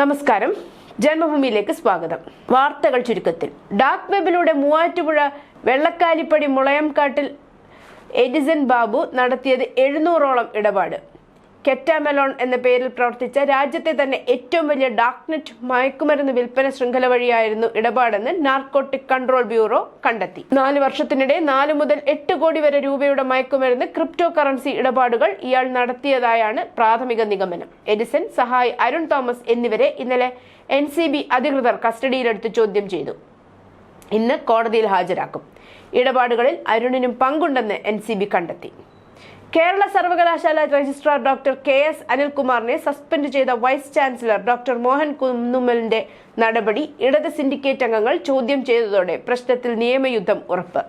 നമസ്കാരം. ജന്മഭൂമിയിലേക്ക് സ്വാഗതം. വാർത്തകൾ ചുരുക്കത്തിൽ. ഡാർക്ക് വെബിലൂടെ മൂവാറ്റുപുഴ വെള്ളക്കാലിപ്പടി മുളയംകാട്ടിൽ എഡിസൺ ബാബു നടത്തിയത് എഴുന്നൂറോളം ഇടപാട്. കെറ്റാമെലോൺ എന്ന പേരിൽ പ്രവർത്തിച്ച രാജ്യത്തെ തന്നെ ഏറ്റവും വലിയ ഡാർക്ക്നെറ്റ് മയക്കുമരുന്ന് വിൽപ്പന ശൃംഖല വഴിയായിരുന്നു ഇടപാടെന്ന് നാർക്കോട്ടിക് കൺട്രോൾ ബ്യൂറോ കണ്ടെത്തി. നാല് വർഷത്തിനിടെ നാല് മുതൽ എട്ട് കോടി വരെ രൂപയുടെ മയക്കുമരുന്ന് ക്രിപ്റ്റോ കറൻസി ഇടപാടുകൾ ഇയാൾ നടത്തിയതായാണ് പ്രാഥമിക നിഗമനം. എഡിസൺ സഹായ് അരുൺ തോമസ് എന്നിവരെ ഇന്നലെ എൻ സി ബി അധികൃതർ കസ്റ്റഡിയിലെടുത്ത് ചോദ്യം ചെയ്തു. ഇന്ന് കോടതിയിൽ ഹാജരാക്കും. ഇടപാടുകളിൽ അരുണിനും പങ്കുണ്ടെന്ന് എൻ സി ബി കണ്ടെത്തി. കേരള സർവകലാശാല രജിസ്ട്രാർ ഡോക്ടർ കെ എസ് അനിൽകുമാറിനെ സസ്പെൻഡ് ചെയ്ത വൈസ് ചാൻസലർ ഡോക്ടർ മോഹൻ കുന്നുമ്മലിന്റെ നടപടി ഇടത് സിൻഡിക്കേറ്റ് അംഗങ്ങൾ ചോദ്യം ചെയ്തതോടെ പ്രശ്നത്തിൽ നിയമയുദ്ധം ഉറപ്പ്.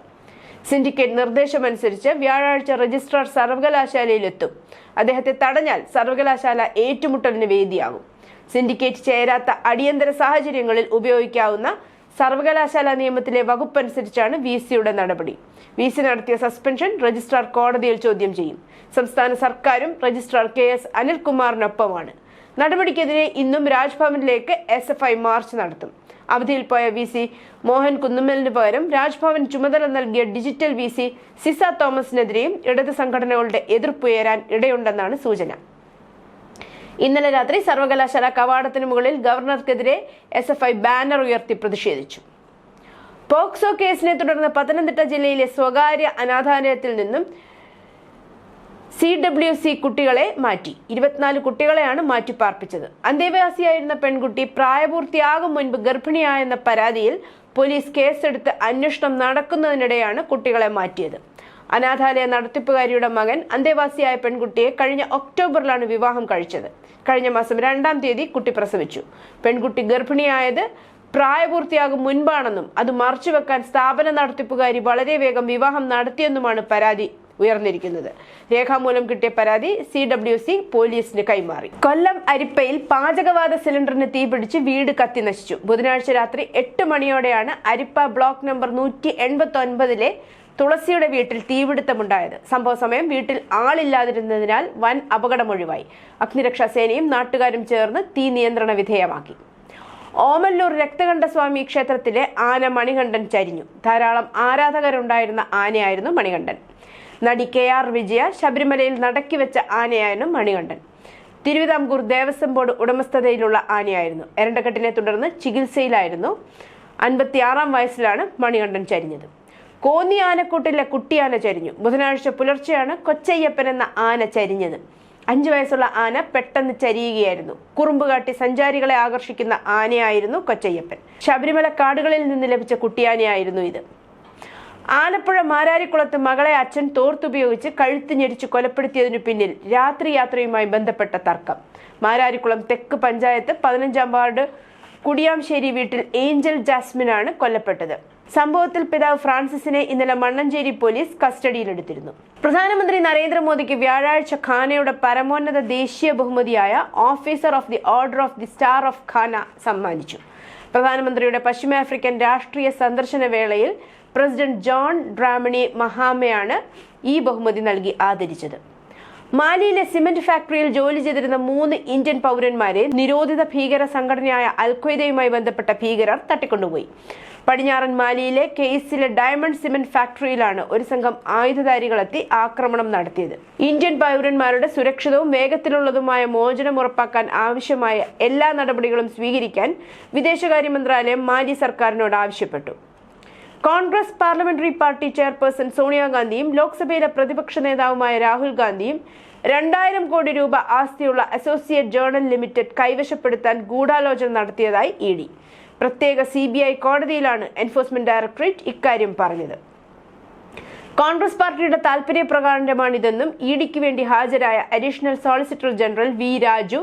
സിൻഡിക്കേറ്റ് നിർദ്ദേശമനുസരിച്ച് വ്യാഴാഴ്ച രജിസ്ട്രാർ സർവകലാശാലയിലെത്തും. അദ്ദേഹത്തെ തടഞ്ഞാൽ സർവകലാശാല ഏറ്റുമുട്ടലിന് വേദിയാകും. സിൻഡിക്കേറ്റ് ചേരാത്ത അടിയന്തര സാഹചര്യങ്ങളിൽ ഉപയോഗിക്കാവുന്ന സർവകലാശാല നിയമത്തിലെ വകുപ്പനുസരിച്ചാണ് വി സിയുടെ നടപടി. വി സി നടത്തിയ സസ്പെൻഷൻ രജിസ്ട്രാർ കോടതിയിൽ ചോദ്യം ചെയ്യും. സംസ്ഥാന സർക്കാരും രജിസ്ട്രാർ കെ എസ് അനിൽകുമാറിനൊപ്പമാണ്. നടപടിക്കെതിരെ ഇന്നും രാജ്ഭവനിലേക്ക് എസ് എഫ് ഐ മാർച്ച് നടത്തും. അവധിയിൽ പോയ വി സി മോഹൻ കുന്നുമ്മലിന് പകരം രാജ്ഭവൻ ചുമതല നൽകിയ ഡിജിറ്റൽ വി സി സിസ തോമസിനെതിരെയും ഇടത് സംഘടനകളുടെ എതിർപ്പുയരാൻ ഇടയുണ്ടെന്നാണ് സൂചന. ഇന്നലെ രാത്രി സർവകലാശാല കവാടത്തിന് മുകളിൽ ഗവർണർക്കെതിരെ എസ് എഫ് ഐ ബാനർ ഉയർത്തി പ്രതിഷേധിച്ചു. പോക്സോ കേസിനെ തുടർന്ന് പത്തനംതിട്ട ജില്ലയിലെ സ്വകാര്യ അനാഥാലയത്തിൽ നിന്നും സി ഡബ്ല്യു സി കുട്ടികളെ മാറ്റി. ഇരുപത്തിനാല് കുട്ടികളെയാണ് മാറ്റി പാർപ്പിച്ചത് അന്തേവാസിയായിരുന്ന പെൺകുട്ടി പ്രായപൂർത്തിയാകും മുൻപ് ഗർഭിണിയായെന്ന പരാതിയിൽ പോലീസ് കേസെടുത്ത് അന്വേഷണം നടക്കുന്നതിനിടെയാണ് കുട്ടികളെ മാറ്റിയത്. അനാഥാലയ നടത്തിപ്പുകാരിയുടെ മകൻ അന്തേവാസിയായ പെൺകുട്ടിയെ കഴിഞ്ഞ ഒക്ടോബറിലാണ് വിവാഹം കഴിച്ചത്. കഴിഞ്ഞ മാസം രണ്ടാം തീയതി കുട്ടി പ്രസവിച്ചു. പെൺകുട്ടി ഗർഭിണിയായത് പ്രായപൂർത്തിയാകും മുൻപാണെന്നും അത് മറച്ചുവെക്കാൻ സ്ഥാപന നടത്തിപ്പുകാരി വളരെ വേഗം വിവാഹം നടത്തിയെന്നുമാണ് പരാതി ഉയർന്നിരിക്കുന്നത്. രേഖാമൂലം കിട്ടിയ പരാതി സി ഡബ്ല്യു സി പോലീസിന് കൈമാറി. കൊല്ലം അരിപ്പയിൽ പാചകവാത സിലിണ്ടറിന് തീപിടിച്ച് വീട് കത്തി നശിച്ചു. ബുധനാഴ്ച രാത്രി എട്ട് മണിയോടെയാണ് അരിപ്പ ബ്ലോക്ക് നമ്പർ നൂറ്റി എൺപത്തി ഒൻപതിലെ തുളസിയുടെ വീട്ടിൽ തീപിടുത്തമുണ്ടായത്. സംഭവ സമയം വീട്ടിൽ ആളില്ലാതിരുന്നതിനാൽ വൻ അപകടമൊഴിവായി. അഗ്നിരക്ഷാ സേനയും നാട്ടുകാരും ചേർന്ന് തീ നിയന്ത്രണ വിധേയമാക്കി. ഓമല്ലൂർ രക്തകണ്ഠസ്വാമി ക്ഷേത്രത്തിലെ ആന മണികണ്ഠൻ ചരിഞ്ഞു. ധാരാളം ആരാധകരുണ്ടായിരുന്ന ആനയായിരുന്നു മണികണ്ഠൻ. നടി കെ ആർ വിജയ ശബരിമലയിൽ നടക്കി വെച്ച ആനയായിരുന്നു മണികണ്ഠൻ. തിരുവിതാംകൂർ ദേവസ്വം ബോർഡ് ഉടമസ്ഥതയിലുള്ള ആനയായിരുന്നു. എരണ്ടക്കെട്ടിനെ തുടർന്ന് ചികിത്സയിലായിരുന്നു. അൻപത്തിയാറാം വയസ്സിലാണ് മണികണ്ഠൻ ചരിഞ്ഞത്. കോന്നി ആനക്കൂട്ടിലെ കുട്ടിയാന ചരിഞ്ഞു. ബുധനാഴ്ച പുലർച്ചെയാണ് കൊച്ചയ്യപ്പൻ എന്ന ആന ചരിഞ്ഞത്. അഞ്ചു വയസ്സുള്ള ആന പെട്ടെന്ന് ചരിയുകയായിരുന്നു. കുറുമ്പ് കാട്ടി സഞ്ചാരികളെ ആകർഷിക്കുന്ന ആനയായിരുന്നു കൊച്ചയ്യപ്പൻ. ശബരിമല കാടുകളിൽ നിന്ന് ലഭിച്ച കുട്ടിയാനയായിരുന്നു ഇത്. ആലപ്പുഴ മാരാരിക്കുളത്ത് മകളെ അച്ഛൻ തോർത്തുപയോഗിച്ച് കഴുത്ത് ഞെരിച്ച് കൊലപ്പെടുത്തിയതിനു പിന്നിൽ രാത്രി യാത്രയുമായി ബന്ധപ്പെട്ട തർക്കം. മാരാരിക്കുളം തെക്ക് പഞ്ചായത്ത് പതിനഞ്ചാം വാർഡ് കുടിയാംശേരി വീട്ടിൽ ഏഞ്ചൽ ജാസ്മിനാണ് കൊല്ലപ്പെട്ടത്. സംഭവത്തിൽ പിതാവ് ഫ്രാൻസിസിനെ ഇന്നലെ മണ്ണഞ്ചേരി പോലീസ് കസ്റ്റഡിയിലെടുത്തിരുന്നു. പ്രധാനമന്ത്രി നരേന്ദ്രമോദിക്ക് വ്യാഴാഴ്ച ഖാനയുടെ പരമോന്നത ദേശീയ ബഹുമതിയായ officer of the order of the star of Ghana സമ്മാനിച്ചു. പ്രധാനമന്ത്രിയുടെ പശ്ചിമാഫ്രിക്കൻ രാഷ്ട്രീയ സന്ദർശന വേളയിൽ പ്രസിഡന്റ് ജോൺ ഡ്രാമണി മഹാമയാണ് ഈ ബഹുമതി നൽകി ആദരിച്ചത്. മാലിയിലെ സിമന്റ് ഫാക്ടറിയിൽ ജോലി ചെയ്തിരുന്ന മൂന്ന് ഇന്ത്യൻ പൗരന്മാരെ നിരോധിത ഭീകര സംഘടനയായ അൽഖ്വയ്ദയുമായി ബന്ധപ്പെട്ട ഭീകരർ തട്ടിക്കൊണ്ടുപോയി. പടിഞ്ഞാറൻ മാലിയിലെ കെയ്സിലെ ഡയമണ്ട് സിമന്റ് ഫാക്ടറിയിലാണ് ഒരു സംഘം ആയുധധാരികളെത്തി ആക്രമണം നടത്തിയത്. ഇന്ത്യൻ പൗരന്മാരുടെ സുരക്ഷിതവും വേഗത്തിലുള്ളതുമായ മോചനം ഉറപ്പാക്കാൻ ആവശ്യമായ എല്ലാ നടപടികളും സ്വീകരിക്കാൻ വിദേശകാര്യ മന്ത്രാലയം മാലി സർക്കാരിനോട് ആവശ്യപ്പെട്ടു. കോൺഗ്രസ് പാർലമെന്ററി പാർട്ടി ചെയർപേഴ്സൺ സോണിയാഗാന്ധിയും ലോക്സഭയിലെ പ്രതിപക്ഷ നേതാവുമായ രാഹുൽ ഗാന്ധിയും രണ്ടായിരം കോടി രൂപ ആസ്തിയുള്ള അസോസിയേറ്റ് ജേർണൽ ലിമിറ്റഡ് കൈവശപ്പെടുത്താൻ ഗൂഢാലോചന നടത്തിയതായി ഇ ഡി. പ്രത്യേക സി ബി ഐ കോടതിയിലാണ് എൻഫോഴ്സ്മെന്റ് ഡയറക്ടറേറ്റ് ഇക്കാര്യം പറഞ്ഞത്. കോൺഗ്രസ് പാർട്ടിയുടെ താൽപര്യപ്രകാരമാണിതെന്നും ഇ ഡിക്ക് വേണ്ടി ഹാജരായ additional solicitor general V Raju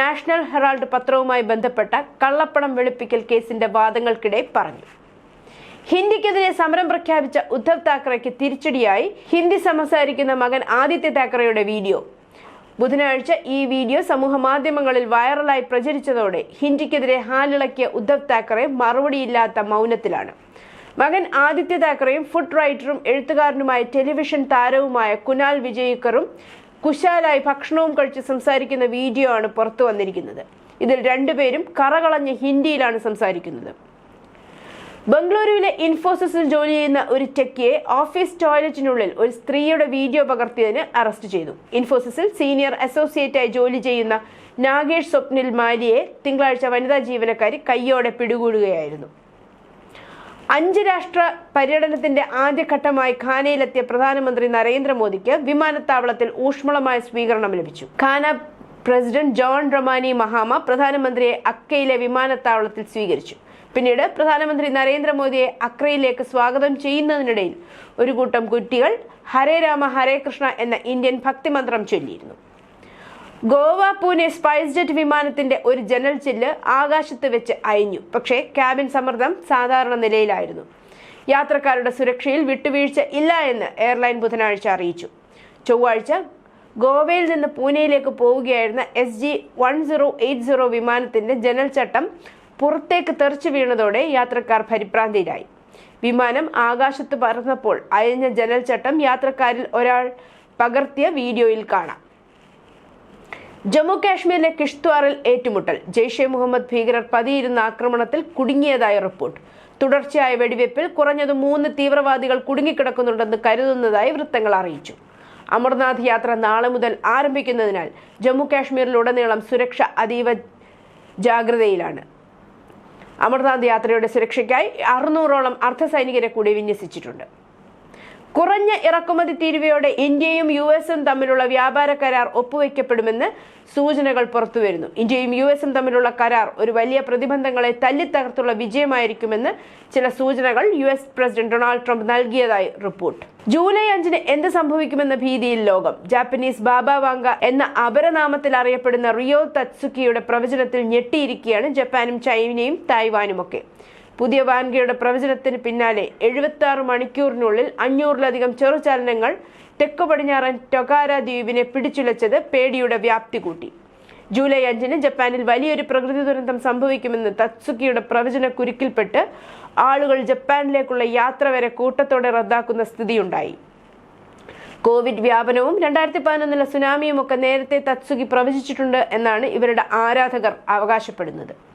National Herald പത്രവുമായി ബന്ധപ്പെട്ട കള്ളപ്പണം വെളുപ്പിക്കൽ കേസിന്റെ വാദങ്ങൾക്കിടെ പറഞ്ഞു. ഹിന്ദിക്കെതിരെ സമരം പ്രഖ്യാപിച്ച ഉദ്ധവ് താക്കറെക്ക് തിരിച്ചടിയായി ഹിന്ദി സംസാരിക്കുന്ന മകൻ ആദിത്യ താക്കറയുടെ വീഡിയോ. ബുധനാഴ്ച ഈ വീഡിയോ സമൂഹ മാധ്യമങ്ങളിൽ വൈറലായി പ്രചരിച്ചതോടെ ഹിന്ദിക്കെതിരെ ഹാലിളക്കിയ ഉദ്ധവ് താക്കറെ മറുപടിയില്ലാത്ത മൗനത്തിലാണ്. മകൻ ആദിത്യ താക്കറെയും ഫുഡ് റൈറ്ററും എഴുത്തുകാരനുമായ ടെലിവിഷൻ താരവുമായ കുനാൽ വിജയിക്കറും കുശാലായി ഭക്ഷണവും കഴിച്ച് സംസാരിക്കുന്ന വീഡിയോ ആണ് പുറത്തു വന്നിരിക്കുന്നത്. ഇതിൽ രണ്ടുപേരും കറകളഞ്ഞ ഹിന്ദിയിലാണ് സംസാരിക്കുന്നത്. ബംഗളൂരുവിലെ ഇൻഫോസിസിൽ ജോലി ചെയ്യുന്ന ഒരു ടെക്കിയെ ഓഫീസ് ടോയ്ലറ്റിനുള്ളിൽ ഒരു സ്ത്രീയുടെ വീഡിയോ പകർത്തിയതിന് അറസ്റ്റ് ചെയ്തു. ഇൻഫോസിസിൽ സീനിയർ അസോസിയേറ്റായി ജോലി ചെയ്യുന്ന നാഗേഷ് സ്വപ്നിൽ മാലിയെ തിങ്കളാഴ്ച വനിതാ ജീവനക്കാരി കയ്യോടെ പിടികൂടുകയായിരുന്നു. അഞ്ച് രാഷ്ട്ര പര്യടനത്തിന്റെ ആദ്യഘട്ടമായി ഖാനയിലെത്തിയ പ്രധാനമന്ത്രി നരേന്ദ്രമോദിക്ക് വിമാനത്താവളത്തിൽ ഊഷ്മളമായ സ്വീകരണം ലഭിച്ചു. Ghana president John romaine Mahama പ്രധാനമന്ത്രിയെ അക്കയിലെ വിമാനത്താവളത്തിൽ സ്വീകരിച്ചു. പിന്നീട് പ്രധാനമന്ത്രി നരേന്ദ്രമോദിയെ അക്രയിലേക്ക് സ്വാഗതം ചെയ്യുന്നതിനിടയിൽ ഒരു കൂട്ടം കുട്ടികൾ ഹരേ രാമ ഹരേ കൃഷ്ണ എന്ന ഇന്ത്യൻ ഭക്തിമന്ത്രം ചൊല്ലിയിരുന്നു. ഗോവ പൂനെ സ്പൈസ് ജെറ്റ് വിമാനത്തിന്റെ ഒരു ജനൽ ചില്ല് ആകാശത്ത് വെച്ച് അയഞ്ഞു. പക്ഷേ ക്യാബിൻ സമ്മർദ്ദം സാധാരണ നിലയിലായിരുന്നു. യാത്രക്കാരുടെ സുരക്ഷയിൽ വിട്ടുവീഴ്ച ഇല്ല എന്ന് എയർലൈൻ ബുധനാഴ്ച അറിയിച്ചു. ചൊവ്വാഴ്ച ഗോവയിൽ നിന്ന് പൂനെയിലേക്ക് പോവുകയായിരുന്ന S G one zero eight zero വിമാനത്തിന്റെ ജനൽ ചട്ടം പുറത്തേക്ക് തെറിച്ചു വീണതോടെ യാത്രക്കാർ പരിഭ്രാന്തിയിലായി. വിമാനം ആകാശത്ത് പറന്നപ്പോൾ അയഞ്ഞ ജനൽ ചട്ടം യാത്രക്കാരിൽ ഒരാൾ പകർത്തിയ വീഡിയോയിൽ കാണാം. ജമ്മു കാശ്മീരിലെ കിഷ്ത്വാറിൽ ഏറ്റുമുട്ടൽ. ജെയ്ഷെ മുഹമ്മദ് ഭീകരർ പതിയിരുന്ന ആക്രമണത്തിൽ കുടുങ്ങിയതായി റിപ്പോർട്ട്. തുടർച്ചയായ വെടിവെപ്പിൽ കുറഞ്ഞത് മൂന്ന് തീവ്രവാദികൾ കുടുങ്ങിക്കിടക്കുന്നുണ്ടെന്ന് കരുതുന്നതായി വൃത്തങ്ങൾ അറിയിച്ചു. അമർനാഥ് യാത്ര നാളെ മുതൽ ആരംഭിക്കുന്നതിനാൽ ജമ്മു കാശ്മീരിലുടനീളം സുരക്ഷ അതീവ ജാഗ്രതയിലാണ്. അമർനാഥ് യാത്രയുടെ സുരക്ഷയ്ക്കായി അറുന്നൂറോളം അർദ്ധസൈനികരെ കൂടി വിന്യസിച്ചിട്ടുണ്ട് കുറഞ്ഞ ഇറക്കുമതി തീരുവയോടെ ഇന്ത്യയും യു എസും തമ്മിലുള്ള വ്യാപാര കരാർ ഒപ്പുവെക്കപ്പെടുമെന്ന് സൂചനകൾ പുറത്തുവരുന്നു. ഇന്ത്യയും യു എസും തമ്മിലുള്ള കരാർ ഒരു വലിയ പ്രതിബന്ധങ്ങളെ തല്ലിത്തകർത്തുള്ള വിജയമായിരിക്കുമെന്ന് ചില സൂചനകൾ U S president Donald Trump നൽകിയതായി റിപ്പോർട്ട്. ജൂലൈ അഞ്ചിന് എന്ത് സംഭവിക്കുമെന്ന ഭീതിയിൽ ലോകം. ജാപ്പനീസ് ബാബ വാങ്ക എന്ന അപരനാമത്തിൽ അറിയപ്പെടുന്ന റിയോ തത്സുക്കിയുടെ പ്രവചനത്തിൽ ഞെട്ടിയിരിക്കുകയാണ് ജപ്പാനും ചൈനയും തായ്വാനുമൊക്കെ. പുതിയ വാൻഗയുടെ പ്രവചനത്തിന് പിന്നാലെ എഴുപത്തി ആറ് മണിക്കൂറിനുള്ളിൽ അഞ്ഞൂറിലധികം ചെറുചലനങ്ങൾ തെക്കു പടിഞ്ഞാറൻ ടൊകാര ദ്വീപിനെ പിടിച്ചുലച്ചത് പേടിയുടെ വ്യാപ്തി കൂട്ടി. ജൂലൈ അഞ്ചിന് ജപ്പാനിൽ വലിയൊരു പ്രകൃതി ദുരന്തം സംഭവിക്കുമെന്ന് തത്സുക്കിയുടെ പ്രവചന കുരുക്കിൽപ്പെട്ട് ആളുകൾ ജപ്പാനിലേക്കുള്ള യാത്ര വരെ കൂട്ടത്തോടെ റദ്ദാക്കുന്ന സ്ഥിതിയുണ്ടായി. കോവിഡ് വ്യാപനവും രണ്ടായിരത്തി പതിനൊന്നിലെ സുനാമിയും ഒക്കെ നേരത്തെ തത്സുകി പ്രവചിച്ചിട്ടുണ്ട് എന്നാണ് ഇവരുടെ ആരാധകർ അവകാശപ്പെടുന്നത്.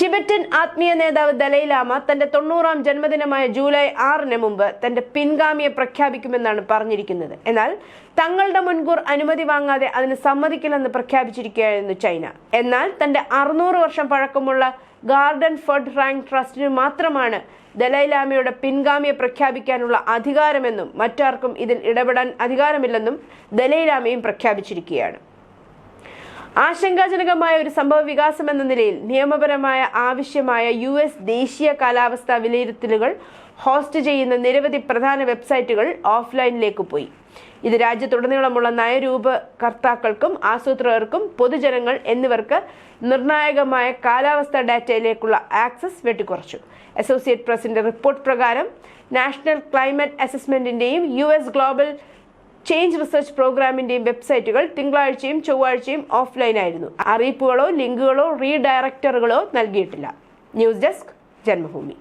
ടിബറ്റൻ ആത്മീയ നേതാവ് ദലൈലാമ തന്റെ തൊണ്ണൂറാം ജന്മദിനമായ ജൂലൈ ആറിന് മുമ്പ് തന്റെ പിൻഗാമിയെ പ്രഖ്യാപിക്കുമെന്നാണ് പറഞ്ഞിരിക്കുന്നത്. എന്നാൽ തങ്ങളുടെ മുൻകൂർ അനുമതി വാങ്ങാതെ അതിന് സമ്മതിക്കില്ലെന്ന് പ്രഖ്യാപിച്ചിരിക്കുകയായിരുന്നു ചൈന. എന്നാൽ തന്റെ അറുന്നൂറ് വർഷം പഴക്കമുള്ള ഗാർഡൻ ഫഡ് റാങ്ക് ട്രസ്റ്റിന് മാത്രമാണ് ദലൈലാമയുടെ പിൻഗാമിയെ പ്രഖ്യാപിക്കാനുള്ള അധികാരമെന്നും മറ്റാർക്കും ഇതിൽ ഇടപെടാൻ അധികാരമില്ലെന്നും ദലൈലാമയും പ്രഖ്യാപിച്ചിരിക്കുകയാണ്. ആശങ്കാജനകമായ ഒരു സംഭവ വികാസം എന്ന നിലയിൽ നിയമപരമായ ആവശ്യമായ യു എസ് ദേശീയ കാലാവസ്ഥാ വിലയിരുത്തലുകൾ ഹോസ്റ്റ് ചെയ്യുന്ന നിരവധി പ്രധാന വെബ്സൈറ്റുകൾ ഓഫ്ലൈനിലേക്ക് പോയി. ഇത് രാജ്യത്തുടനീളമുള്ള നയരൂപകർത്താക്കൾക്കും ആസൂത്രകർക്കും പൊതുജനങ്ങൾ എന്നിവർക്ക് നിർണായകമായ കാലാവസ്ഥാ ഡാറ്റയിലേക്കുള്ള ആക്സസ് വെട്ടിക്കുറച്ചു. അസോസിയേറ്റ് പ്രസിന്റെ റിപ്പോർട്ട് പ്രകാരം national climate അസസ്മെന്റിന്റെയും U S global change research പ്രോഗ്രാമിന്റെയും വെബ്സൈറ്റുകൾ തിങ്കളാഴ്ചയും ചൊവ്വാഴ്ചയും ഓഫ്ലൈനായിരുന്നു അറിയിപ്പുകളോ ലിങ്കുകളോ റീഡയറക്ടറുകളോ നൽകിയിട്ടില്ല. News desk Janmabhoomi.